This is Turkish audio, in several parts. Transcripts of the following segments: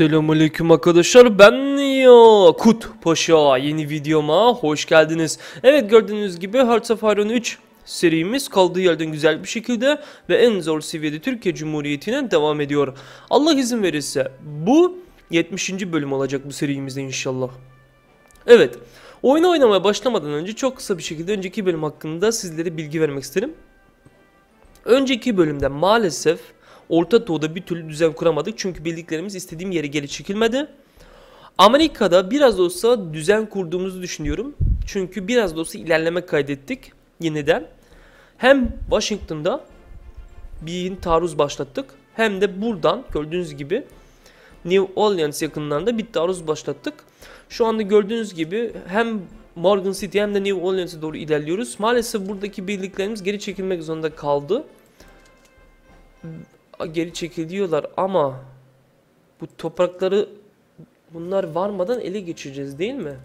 Selamünaleyküm arkadaşlar ben ya Kut Paşa yeni videoma hoş geldiniz. Evet gördüğünüz gibi Hearts of Iron 3 serimiz kaldığı yerden güzel bir şekilde ve en zor seviyede Türkiye Cumhuriyeti'ne devam ediyor. Allah izin verirse bu 70. bölüm olacak bu serimizde inşallah. Evet oyunu oynamaya başlamadan önce çok kısa bir şekilde önceki bölüm hakkında sizlere bilgi vermek isterim. Önceki bölümde maalesef Orta Doğu'da bir türlü düzen kuramadık çünkü bildiklerimiz istediğim yere geri çekilmedi. Amerika'da biraz da olsa düzen kurduğumuzu düşünüyorum. Çünkü biraz da olsa ilerleme kaydettik yeniden. Hem Washington'da bir taarruz başlattık hem de buradan gördüğünüz gibi New Orleans yakınlarında bir taarruz başlattık. Şu anda gördüğünüz gibi hem Morgan City hem de New Orleans'e doğru ilerliyoruz. Maalesef buradaki birliklerimiz geri çekilmek zorunda kaldı geri çekiliyorlar ama bu toprakları bunlar varmadan ele geçireceğiz değil mi?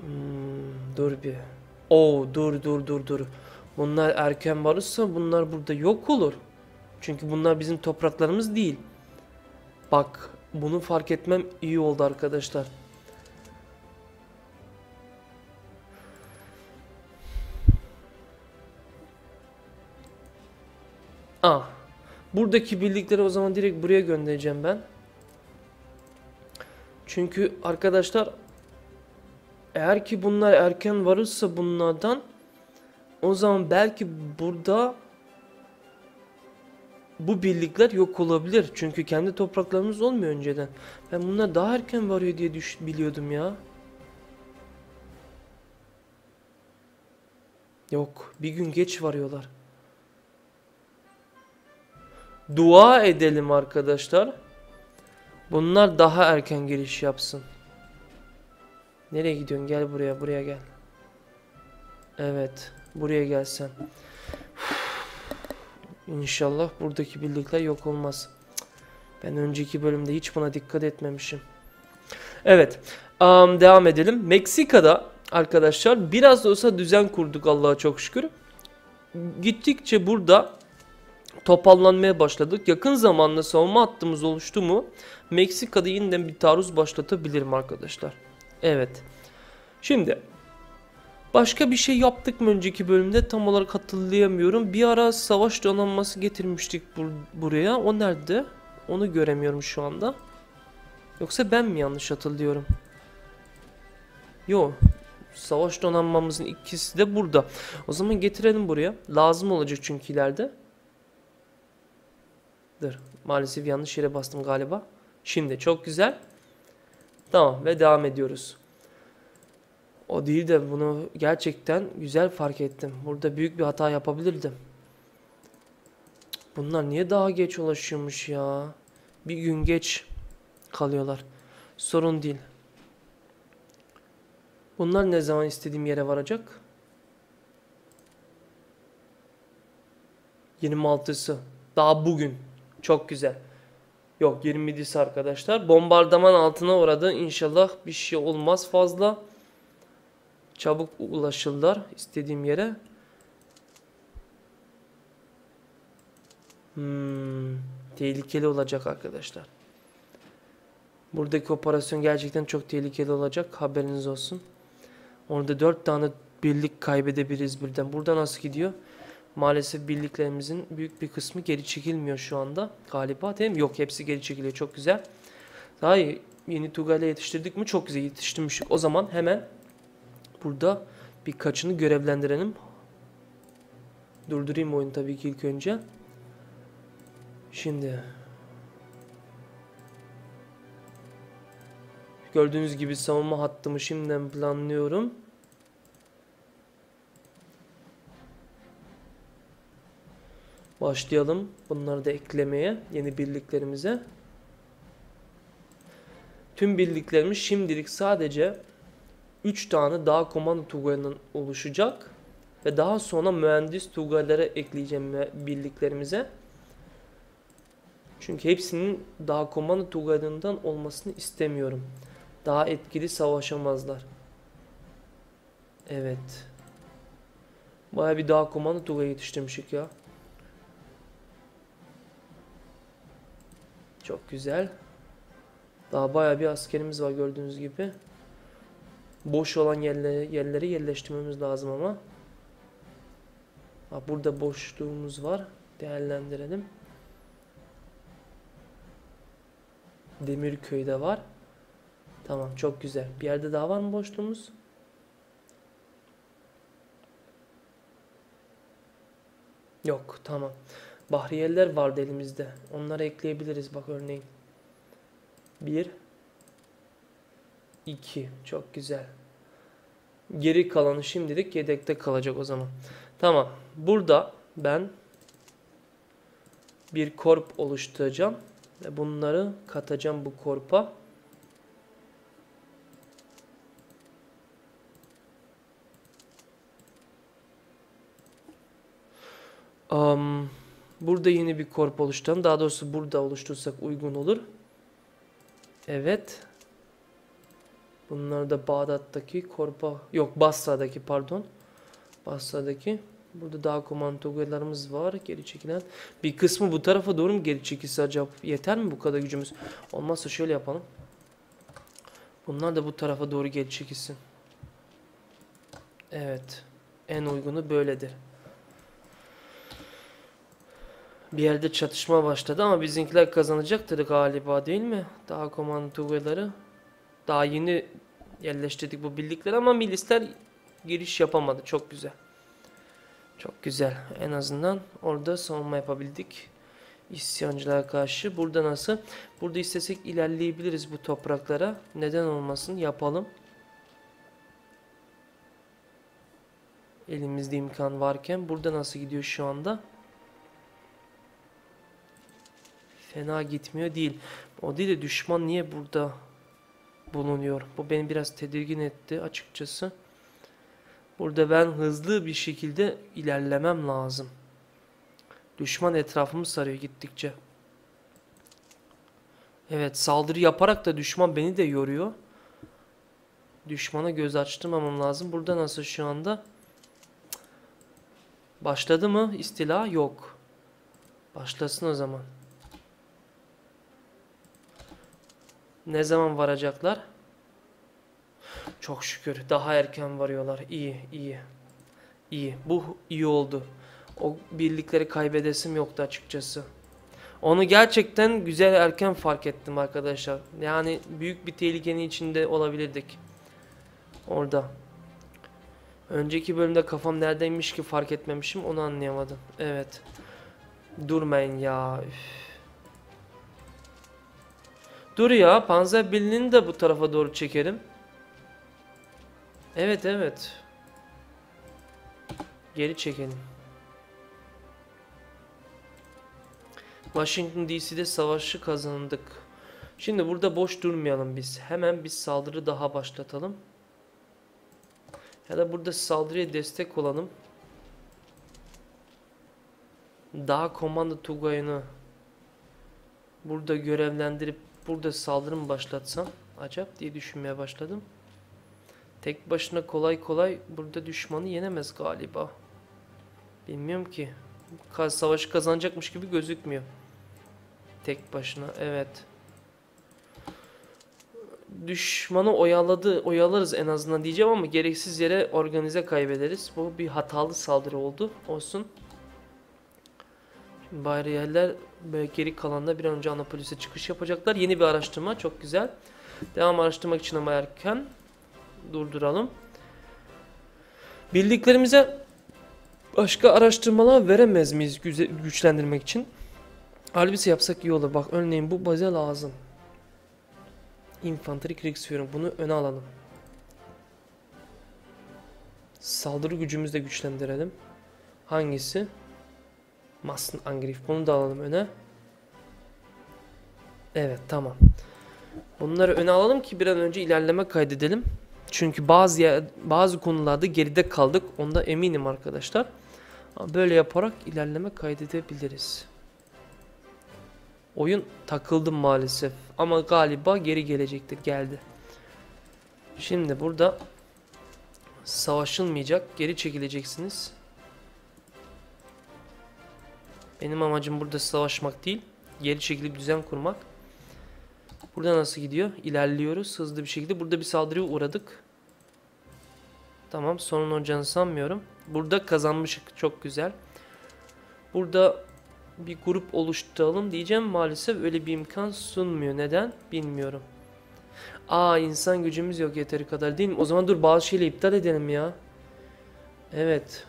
Hmm, dur bir. Oo dur dur dur dur. Bunlar erken varırsa bunlar burada yok olur. Çünkü bunlar bizim topraklarımız değil. Bak bunu fark etmem iyi oldu arkadaşlar. Ah. Buradaki bildikleri o zaman direkt buraya göndereceğim ben. Çünkü arkadaşlar eğer ki bunlar erken varırsa bunlardan o zaman belki burada bu birlikler yok olabilir. Çünkü kendi topraklarımız olmuyor önceden. Ben bunlar daha erken varıyor diye düş biliyordum ya. Yok. Bir gün geç varıyorlar. Dua edelim arkadaşlar. Bunlar daha erken giriş yapsın. Nereye gidiyorsun? Gel buraya. Buraya gel. Evet. Buraya gelsen. İnşallah buradaki birlikler yok olmaz. Ben önceki bölümde hiç buna dikkat etmemişim. Evet. Um, devam edelim. Meksika'da arkadaşlar biraz da olsa düzen kurduk Allah'a çok şükür. Gittikçe burada topallanmaya başladık. Yakın zamanda savunma hattımız oluştu mu Meksika'da yeniden bir taarruz başlatabilirim arkadaşlar. Evet. Şimdi Başka bir şey yaptık mı önceki bölümde tam olarak hatırlayamıyorum. Bir ara savaş donanması getirmiştik bur buraya. O nerede? Onu göremiyorum şu anda. Yoksa ben mi yanlış hatırlıyorum? Yo. Savaş donanmamızın ikisi de burada. O zaman getirelim buraya. Lazım olacak çünkü ileride. Dur. Maalesef yanlış yere bastım galiba. Şimdi çok güzel. Tamam ve devam ediyoruz. O değil de bunu gerçekten güzel fark ettim. Burada büyük bir hata yapabilirdim. Bunlar niye daha geç ulaşıyormuş ya? Bir gün geç kalıyorlar. Sorun değil. Bunlar ne zaman istediğim yere varacak? 26'sı. Daha bugün. Çok güzel. Yok 27'si arkadaşlar. Bombardıman altına uğradı. İnşallah bir şey olmaz fazla. Çabuk ulaşırlar istediğim yere. Hmm, tehlikeli olacak arkadaşlar. Buradaki operasyon gerçekten çok tehlikeli olacak. Haberiniz olsun. Orada dört tane birlik kaybedebiliriz birden. Burada nasıl gidiyor? Maalesef birliklerimizin büyük bir kısmı geri çekilmiyor şu anda. Galiba değil mi? Yok hepsi geri çekiliyor. Çok güzel. Daha iyi. Yeni Tugay'la yetiştirdik mi? Çok güzel yetiştirmiştik. O zaman hemen burada birkaçını görevlendirelim. Durdurayım oyunu tabii ki ilk önce. Şimdi gördüğünüz gibi savunma hattımı şimdiden planlıyorum. Başlayalım bunları da eklemeye yeni birliklerimize. Tüm birliklerimiz şimdilik sadece 3 tane daha komando tugayının oluşacak. Ve daha sonra mühendis tugaylara ekleyeceğim birliklerimize. Çünkü hepsinin daha komando tugaylarından olmasını istemiyorum. Daha etkili savaşamazlar. Evet. Baya bir daha komando Tugay yetiştirmişik ya. Çok güzel. Daha baya bir askerimiz var gördüğünüz gibi. Boş olan yerleri, yerleri yerleştirmemiz lazım ama. Ha, burada boşluğumuz var. Değerlendirelim. Demirköy'de var. Tamam çok güzel. Bir yerde daha var mı boşluğumuz? Yok tamam. Bahriyeler vardı elimizde. Onları ekleyebiliriz bak örneğin. Bir. İki. Çok güzel. Geri kalanı şimdilik yedekte kalacak o zaman. Tamam. Burada ben bir korp oluşturacağım. Ve bunları katacağım bu korpa. Um, burada yeni bir korp oluşturalım. Daha doğrusu burada oluştursak uygun olur. Evet. Bunlar da Bağdat'taki korpa yok Basra'daki pardon. Basra'daki. Burada daha komandolarımız var. Geri çekilen. Bir kısmı bu tarafa doğru mu geri çekilse acaba yeter mi bu kadar gücümüz? Olmazsa şöyle yapalım. Bunlar da bu tarafa doğru geri çekilsin. Evet. En uygunu böyledir. Bir yerde çatışma başladı ama bizimkiler kazanacaktır galiba değil mi? Daha komandoları. Daha yeni yerleştirdik bu birlikleri ama milisler giriş yapamadı. Çok güzel. Çok güzel. En azından orada savunma yapabildik. İsyancılara karşı. Burada nasıl? Burada istesek ilerleyebiliriz bu topraklara. Neden olmasın? Yapalım. Elimizde imkan varken. Burada nasıl gidiyor şu anda? Fena gitmiyor değil. O değil de düşman niye burada bulunuyor? Bu beni biraz tedirgin etti açıkçası. Burada ben hızlı bir şekilde ilerlemem lazım. Düşman etrafımı sarıyor gittikçe. Evet saldırı yaparak da düşman beni de yoruyor. Düşmana göz açtırmamam lazım. Burada nasıl şu anda? Başladı mı istila? Yok. Başlasın o zaman. Ne zaman varacaklar? Çok şükür daha erken varıyorlar. İyi, iyi. İyi. Bu iyi oldu. O birlikleri kaybedesim yoktu açıkçası. Onu gerçekten güzel erken fark ettim arkadaşlar. Yani büyük bir tehlikenin içinde olabilirdik. Orada. Önceki bölümde kafam neredeymiş ki fark etmemişim onu anlayamadım. Evet. Durmayın ya. Üf. Dur ya panzer birliğini de bu tarafa doğru çekelim. Evet evet. Geri çekelim. Washington DC'de savaşı kazandık. Şimdi burada boş durmayalım biz. Hemen bir saldırı daha başlatalım. Ya da burada saldırıya destek olalım. Daha komando Tugay'ını burada görevlendirip burada saldırı mı başlatsam acaba diye düşünmeye başladım. Tek başına kolay kolay burada düşmanı yenemez galiba. Bilmiyorum ki. Savaşı kazanacakmış gibi gözükmüyor. Tek başına evet. Düşmanı oyaladı, oyalarız en azından diyeceğim ama gereksiz yere organize kaybederiz. Bu bir hatalı saldırı oldu. Olsun. Bariyerler böyle geri kalanda bir an önce Anapolis'e çıkış yapacaklar. Yeni bir araştırma çok güzel. Devam araştırmak için ama erken durduralım. Bildiklerimize başka araştırmalar veremez miyiz güçlendirmek için? Halbuki yapsak iyi olur. Bak örneğin bu baze lazım. Infantry Kriegsführung. Bunu öne alalım. Saldırı gücümüzü de güçlendirelim. Hangisi? Massenangriff. Bunu da alalım öne. Evet tamam. Bunları öne alalım ki bir an önce ilerleme kaydedelim. Çünkü bazı bazı konularda geride kaldık. Onda eminim arkadaşlar. Böyle yaparak ilerleme kaydedebiliriz. Oyun takıldı maalesef. Ama galiba geri gelecektir. Geldi. Şimdi burada Savaşılmayacak. Geri çekileceksiniz. Benim amacım burada savaşmak değil. Geri çekilip düzen kurmak. Burada nasıl gidiyor? İlerliyoruz hızlı bir şekilde. Burada bir saldırıya uğradık. Tamam sorun olacağını sanmıyorum. Burada kazanmışık çok güzel. Burada bir grup oluşturalım diyeceğim maalesef öyle bir imkan sunmuyor. Neden? Bilmiyorum. Aa insan gücümüz yok yeteri kadar değil mi? O zaman dur bazı şeyleri iptal edelim ya. Evet.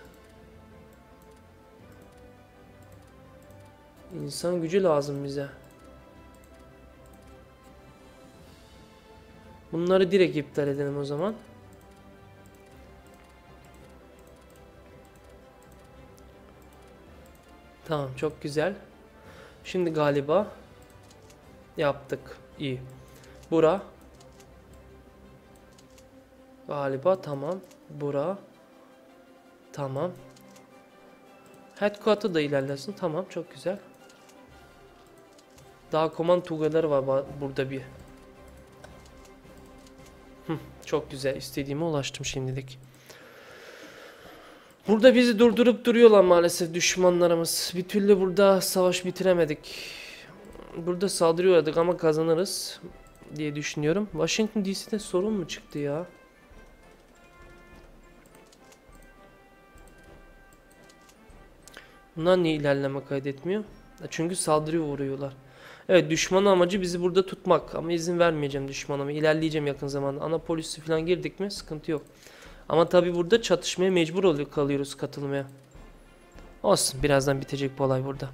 İnsan gücü lazım bize. Bunları direkt iptal edelim o zaman. Tamam çok güzel. Şimdi galiba yaptık. İyi. Bura. Galiba tamam. Bura. Tamam. Headquarter da ilerlesin. Tamam çok güzel. Daha command tugeleri var burada bir. Hı, çok güzel. İstediğime ulaştım şimdilik. Burada bizi durdurup duruyorlar maalesef düşmanlarımız. Bir türlü burada savaş bitiremedik. Burada saldırıyorduk ama kazanırız diye düşünüyorum. Washington DC'de sorun mu çıktı ya? Bunlar niye ilerleme kaydetmiyor? Çünkü saldırıya uğruyorlar. Evet düşman amacı bizi burada tutmak ama izin vermeyeceğim düşmanıma. İlerleyeceğim yakın zamanda. Anapolis'i falan girdik mi sıkıntı yok. Ama tabi burada çatışmaya mecbur oluyor kalıyoruz katılmaya. Olsun birazdan bitecek bu olay burada.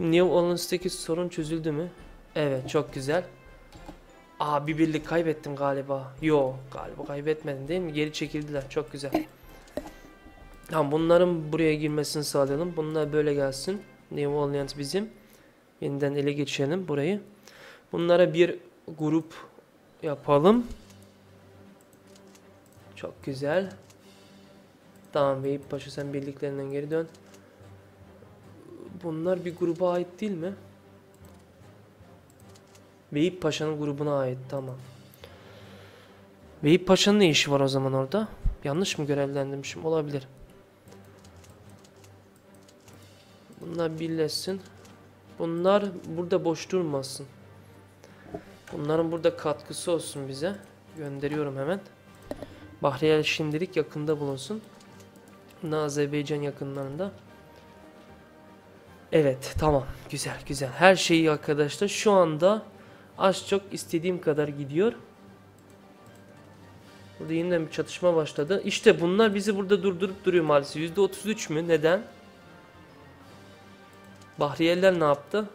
New Orleans'taki sorun çözüldü mü? Evet çok güzel. Aa bir birlik kaybettim galiba. Yo galiba kaybetmedim değil mi? Geri çekildiler çok güzel. Tamam bunların buraya girmesini sağlayalım. Bunlar böyle gelsin. New Orleans bizim. Yeniden ele geçirelim burayı. Bunlara bir grup yapalım. Çok güzel. Tamam Veyip Paşa sen birliklerinden geri dön. Bunlar bir gruba ait değil mi? Veyip Paşa'nın grubuna ait tamam. Veyip Paşa'nın ne işi var o zaman orada? Yanlış mı görevlendirmişim? Olabilir. Bunlar birleşsin. Bunlar burada boş durmasın. Bunların burada katkısı olsun bize. Gönderiyorum hemen. Bahriyel şimdilik yakında bulunsun. Azerbaycan yakınlarında. Evet tamam güzel güzel. Her şeyi arkadaşlar şu anda az çok istediğim kadar gidiyor. Burada yeniden bir çatışma başladı. İşte bunlar bizi burada durdurup duruyor maalesef. %33 mü? Neden? Bahriyeller ne yaptı?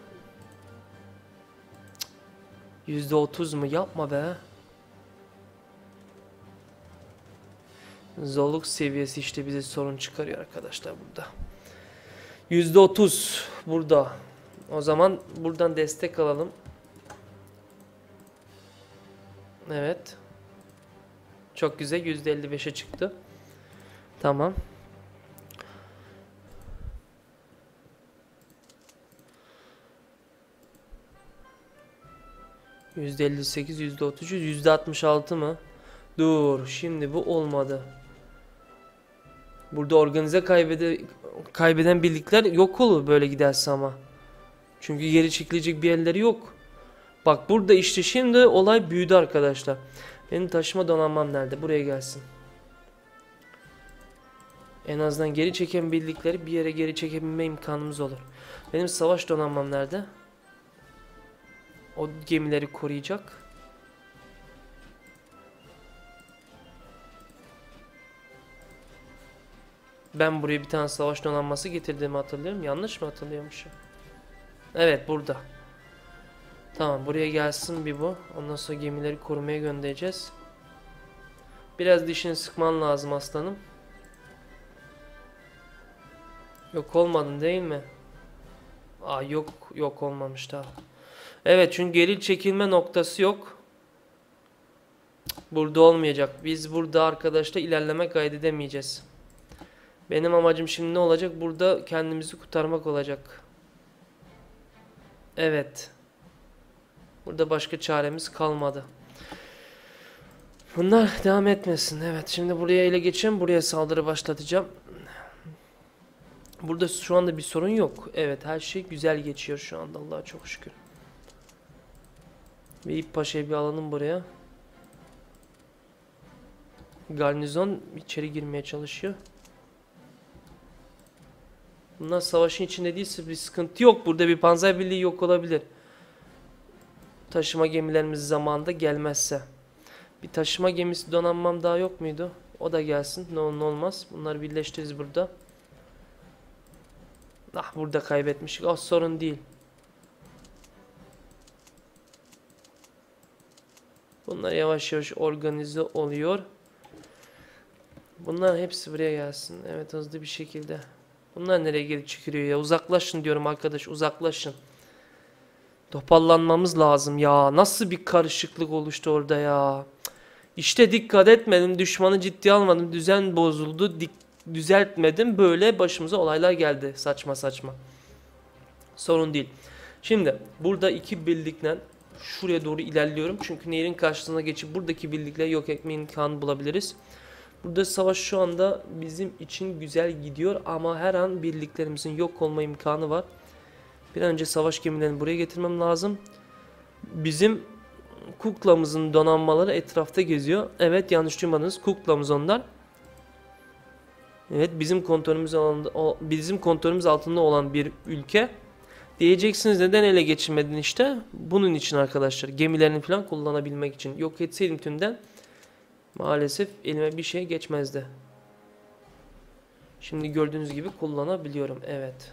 Cık. %30 mu? Yapma be. Zorluk seviyesi işte bize sorun çıkarıyor arkadaşlar burada. %30 burada. O zaman buradan destek alalım. Evet. Çok güzel %55'e çıktı. Tamam. %58, %33, %66 mı? Dur, şimdi bu olmadı. Burada organize kaybede, kaybeden birlikler yok olur böyle giderse ama. Çünkü geri çekilecek bir yerleri yok. Bak burada işte şimdi olay büyüdü arkadaşlar. Benim taşıma donanmam nerede? Buraya gelsin. En azından geri çeken birlikleri bir yere geri çekebilme imkanımız olur. Benim savaş donanmam nerede? O gemileri koruyacak. Ben buraya bir tane savaş donanması getirdiğimi hatırlıyorum. Yanlış mı hatırlıyormuşum? Evet burada. Tamam buraya gelsin bir bu. Ondan sonra gemileri korumaya göndereceğiz. Biraz dişini sıkman lazım aslanım. Yok olmadın değil mi? Aa yok yok olmamış daha. Evet çünkü geri çekilme noktası yok. Burada olmayacak. Biz burada arkadaşlar ilerleme kaydedemeyeceğiz. Benim amacım şimdi ne olacak? Burada kendimizi kurtarmak olacak. Evet. Burada başka çaremiz kalmadı. Bunlar devam etmesin. Evet şimdi buraya ele geçeceğim. Buraya saldırı başlatacağım. Burada şu anda bir sorun yok. Evet her şey güzel geçiyor şu anda Allah'a çok şükür. Ve İp Paşa'yı bir alalım buraya. Garnizon içeri girmeye çalışıyor. Bunlar savaşın içinde değilse bir sıkıntı yok. Burada bir panzer birliği yok olabilir. Taşıma gemilerimiz zamanında gelmezse. Bir taşıma gemisi donanmam daha yok muydu? O da gelsin. Ne olur ne olmaz. Bunları birleştiririz burada. Ah burada kaybetmişik. O sorun değil. Bunlar yavaş yavaş organize oluyor. Bunlar hepsi buraya gelsin. Evet hızlı bir şekilde. Bunlar nereye geri çıkıyor ya? Uzaklaşın diyorum arkadaş uzaklaşın. Toparlanmamız lazım ya. Nasıl bir karışıklık oluştu orada ya. İşte dikkat etmedim. Düşmanı ciddiye almadım. Düzen bozuldu. Dik düzeltmedim. Böyle başımıza olaylar geldi. Saçma saçma. Sorun değil. Şimdi burada iki birlikle şuraya doğru ilerliyorum. Çünkü nehrin karşısına geçip buradaki birlikle yok etme imkanı bulabiliriz. Burada savaş şu anda bizim için güzel gidiyor ama her an birliklerimizin yok olma imkanı var. Bir önce savaş gemilerini buraya getirmem lazım. Bizim kuklamızın donanmaları etrafta geziyor. Evet yanlış duymadınız. Kuklamız onlar. Evet bizim kontrolümüz altında, bizim kontrolümüz altında olan bir ülke. Diyeceksiniz neden ele geçirmedin işte? Bunun için arkadaşlar. Gemilerini falan kullanabilmek için. Yok etseydim tümden maalesef elime bir şey geçmezdi. Şimdi gördüğünüz gibi kullanabiliyorum. Evet.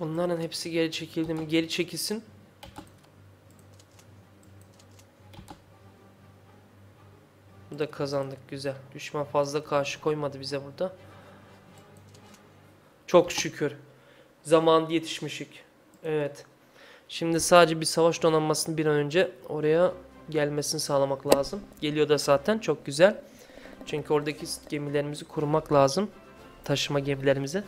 Bunların hepsi geri çekildi mi? Geri çekilsin. Burada kazandık güzel. Düşman fazla karşı koymadı bize burada. Çok şükür. Zamanında yetişmişik. Evet. Şimdi sadece bir savaş donanmasının bir an önce oraya gelmesini sağlamak lazım. Geliyor da zaten çok güzel. Çünkü oradaki gemilerimizi korumak lazım. Taşıma gemilerimizi.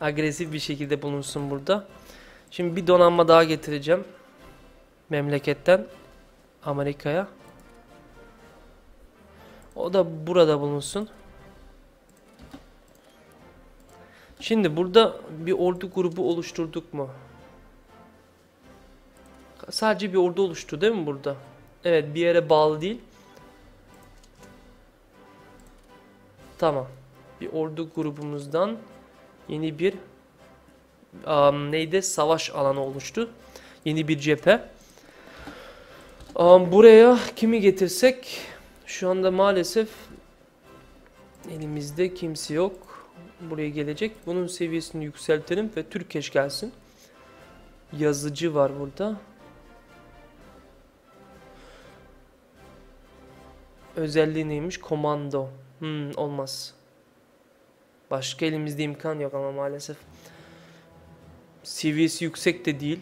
Agresif bir şekilde bulunsun burada. Şimdi bir donanma daha getireceğim. Memleketten Amerika'ya. O da burada bulunsun. Şimdi burada bir ordu grubu oluşturduk mu? Sadece bir ordu oluştu değil mi burada? Evet bir yere bağlı değil. Tamam. Bir ordu grubumuzdan yeni bir um, neydi? Savaş alanı oluştu. Yeni bir cephe. Buraya kimi getirsek şu anda maalesef elimizde kimse yok. Buraya gelecek. Bunun seviyesini yükseltelim ve Türkeş gelsin. Yazıcı var burada. Özelliği neymiş? Komando. Hmm, olmaz. Başka elimizde imkan yok ama maalesef. Seviyesi yüksek de değil.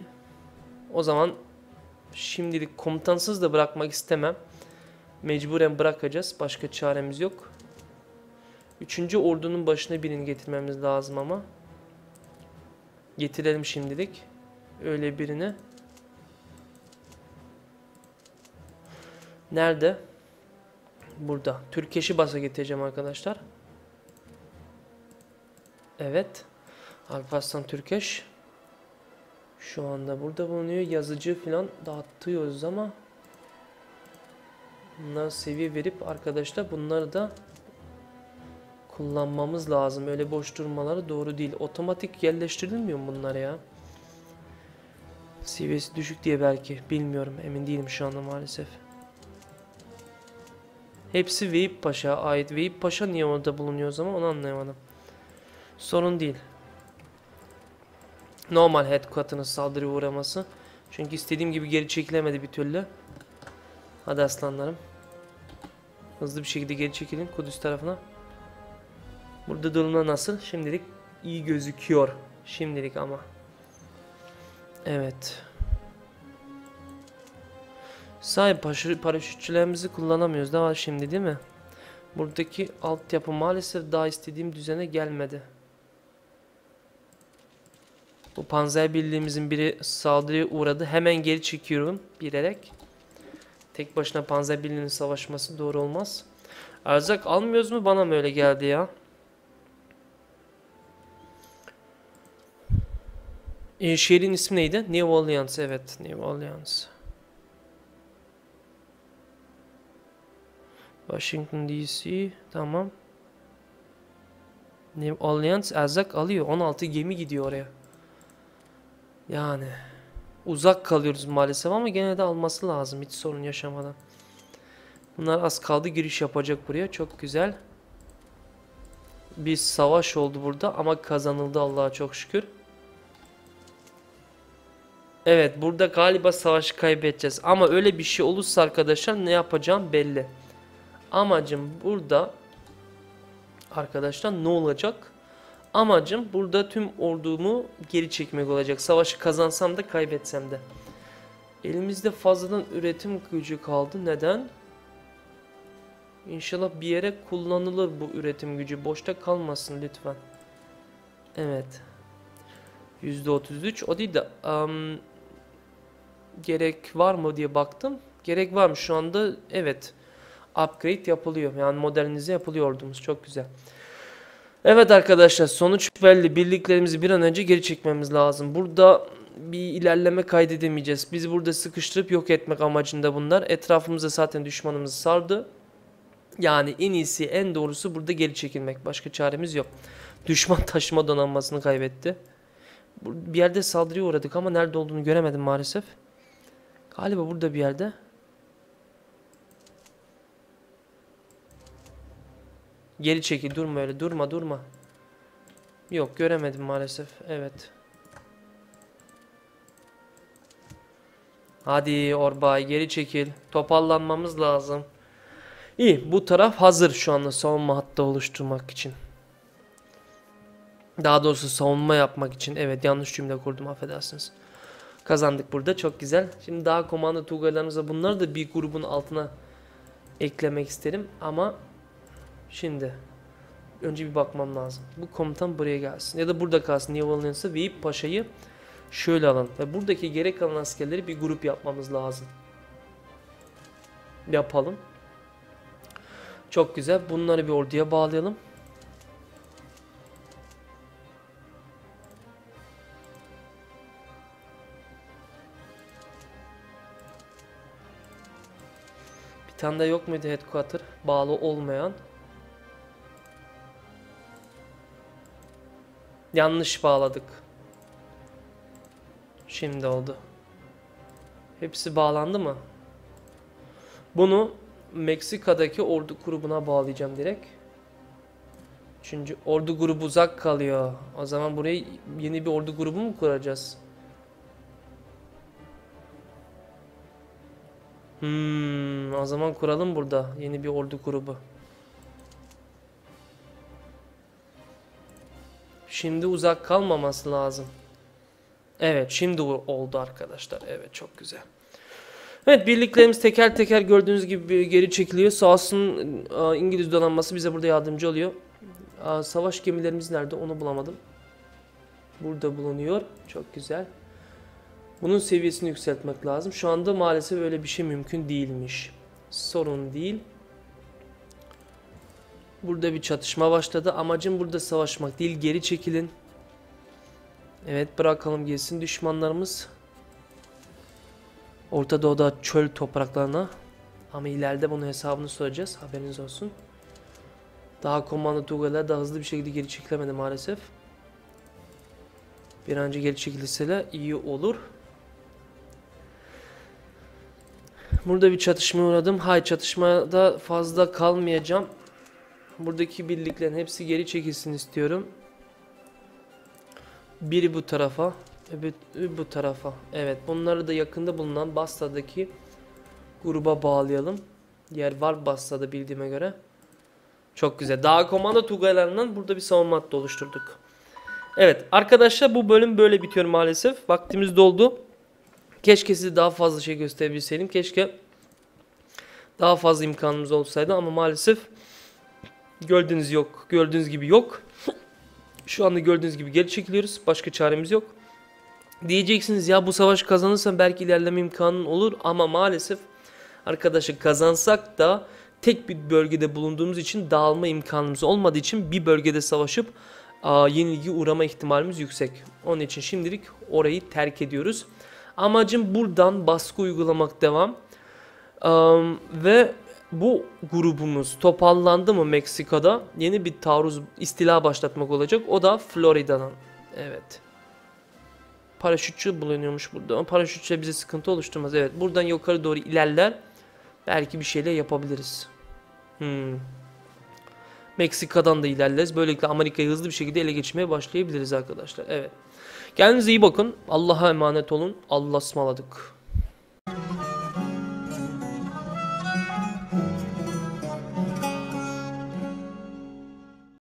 O zaman şimdilik komutansız da bırakmak istemem. Mecburen bırakacağız. Başka çaremiz yok. Üçüncü ordunun başına birini getirmemiz lazım ama. Getirelim şimdilik. Öyle birini. Nerede? Burada. Türkeş'i basa getireceğim arkadaşlar. Evet. Alparslan Türkeş. Şu anda burada bulunuyor. Yazıcı falan dağıtıyoruz ama bunlar seviye verip arkadaşlar bunları da kullanmamız lazım. Öyle boş durmaları doğru değil. Otomatik yerleştirilmiyor mu bunlar ya? Seviyesi düşük diye belki. Bilmiyorum. Emin değilim şu anda maalesef. Hepsi Veyip Paşa ait. Veyip Paşa niye orada bulunuyor o zaman onu anlayamadım. Sorun değil. Normal headcut'ının saldırı uğraması. Çünkü istediğim gibi geri çekilemedi bir türlü. Hadi aslanlarım. Hızlı bir şekilde geri çekilin Kudüs tarafına. Burada durumlar nasıl? Şimdilik iyi gözüküyor. Şimdilik ama. Evet. Sahip paraşütçülerimizi kullanamıyoruz daha şimdi değil mi? Buradaki altyapı maalesef daha istediğim düzene gelmedi. Bu panzer birliğimizin biri saldırıya uğradı. Hemen geri çekiyorum bilerek. Tek başına panzer birliğinin savaşması doğru olmaz. Erzak almıyoruz mu? Bana mı öyle geldi ya? Ee, şehrin ismi neydi? New Orleans. Evet, New Orleans. Washington DC. Tamam. New Orleans erzak alıyor. 16 gemi gidiyor oraya. Yani uzak kalıyoruz maalesef ama gene de alması lazım hiç sorun yaşamadan. Bunlar az kaldı giriş yapacak buraya. Çok güzel. Bir savaş oldu burada ama kazanıldı Allah'a çok şükür. Evet burada galiba savaşı kaybedeceğiz. Ama öyle bir şey olursa arkadaşlar ne yapacağım belli. Amacım burada arkadaşlar ne olacak? Amacım burada tüm ordumu geri çekmek olacak. Savaşı kazansam da kaybetsem de. Elimizde fazladan üretim gücü kaldı. Neden? İnşallah bir yere kullanılır bu üretim gücü. Boşta kalmasın lütfen. Evet. %33. O değil de um, gerek var mı diye baktım. Gerek var mı? Şu anda evet. Upgrade yapılıyor. Yani modernize yapılıyor ordumuz. Çok güzel. Evet arkadaşlar sonuç belli. Birliklerimizi bir an önce geri çekmemiz lazım. Burada bir ilerleme kaydedemeyeceğiz. Bizi burada sıkıştırıp yok etmek amacında bunlar. Etrafımızda zaten düşmanımız sardı. Yani en iyisi en doğrusu burada geri çekilmek. Başka çaremiz yok. Düşman taşıma donanmasını kaybetti. Bir yerde saldırıya uğradık ama nerede olduğunu göremedim maalesef. Galiba burada bir yerde. Geri çekil durma öyle durma durma. Yok göremedim maalesef. Evet. Hadi Orbay geri çekil. Topallanmamız lazım. İyi bu taraf hazır şu anda savunma hattı oluşturmak için. Daha doğrusu savunma yapmak için. Evet yanlış cümle kurdum affedersiniz. Kazandık burada çok güzel. Şimdi daha komando tugaylarımıza bunları da bir grubun altına eklemek isterim. Ama şimdi önce bir bakmam lazım. Bu komutan buraya gelsin. Ya da burada kalsın. Orleans'a Veyip Paşa'yı şöyle alın. Ve buradaki gerek kalan askerleri bir grup yapmamız lazım. Yapalım. Çok güzel. Bunları bir orduya bağlayalım. Bir tane de yok muydu headquarter? Bağlı olmayan. Yanlış bağladık. Şimdi oldu. Hepsi bağlandı mı? Bunu Meksika'daki ordu grubuna bağlayacağım direkt. Çünkü ordu grubu uzak kalıyor. O zaman buraya yeni bir ordu grubu mu kuracağız? Hmm, o zaman kuralım burada yeni bir ordu grubu. Şimdi uzak kalmaması lazım. Evet şimdi oldu arkadaşlar. Evet çok güzel. Evet birliklerimiz teker teker gördüğünüz gibi geri çekiliyor. Sağ İngiliz donanması bize burada yardımcı oluyor. Savaş gemilerimiz nerede onu bulamadım. Burada bulunuyor. Çok güzel. Bunun seviyesini yükseltmek lazım. Şu anda maalesef öyle bir şey mümkün değilmiş. Sorun değil. Burada bir çatışma başladı. Amacım burada savaşmak değil. Geri çekilin. Evet bırakalım gelsin düşmanlarımız. Orta Doğu'da çöl topraklarına. Ama ileride bunun hesabını soracağız. Haberiniz olsun. Daha komando Tugalar daha hızlı bir şekilde geri çekilemedi maalesef. Bir önce geri çekilirseler iyi olur. Burada bir çatışma uğradım. Hay çatışmada fazla kalmayacağım. Buradaki birliklerin hepsi geri çekilsin istiyorum. Biri bu tarafa. Öbür bu tarafa. Evet bunları da yakında bulunan Basta'daki gruba bağlayalım. Yer var Basta'da bildiğime göre. Çok güzel. Dağ komando tugaylarından burada bir savunma hattı oluşturduk. Evet arkadaşlar bu bölüm böyle bitiyor maalesef. Vaktimiz doldu. Keşke size daha fazla şey gösterebilseydim. Keşke daha fazla imkanımız olsaydı ama maalesef gördüğünüz yok. Gördüğünüz gibi yok. Şu anda gördüğünüz gibi geri çekiliyoruz. Başka çaremiz yok. Diyeceksiniz ya bu savaş kazanırsan belki ilerleme imkanın olur ama maalesef arkadaşlar kazansak da tek bir bölgede bulunduğumuz için dağılma imkanımız olmadığı için bir bölgede savaşıp aa, yenilgi uğrama ihtimalimiz yüksek. Onun için şimdilik orayı terk ediyoruz. Amacım buradan baskı uygulamak devam. Am, ve bu grubumuz toparlandı mı Meksika'da yeni bir taarruz istila başlatmak olacak. O da Florida'dan. Evet. Paraşütçü bulunuyormuş burada. Ama paraşütçü bize sıkıntı oluşturmaz. Evet buradan yukarı doğru ilerler. Belki bir şeyler yapabiliriz. Hmm. Meksika'dan da ilerleriz. Böylelikle Amerika'yı hızlı bir şekilde ele geçirmeye başlayabiliriz arkadaşlar. Evet. Kendinize iyi bakın. Allah'a emanet olun. Allah'a ısmarladık.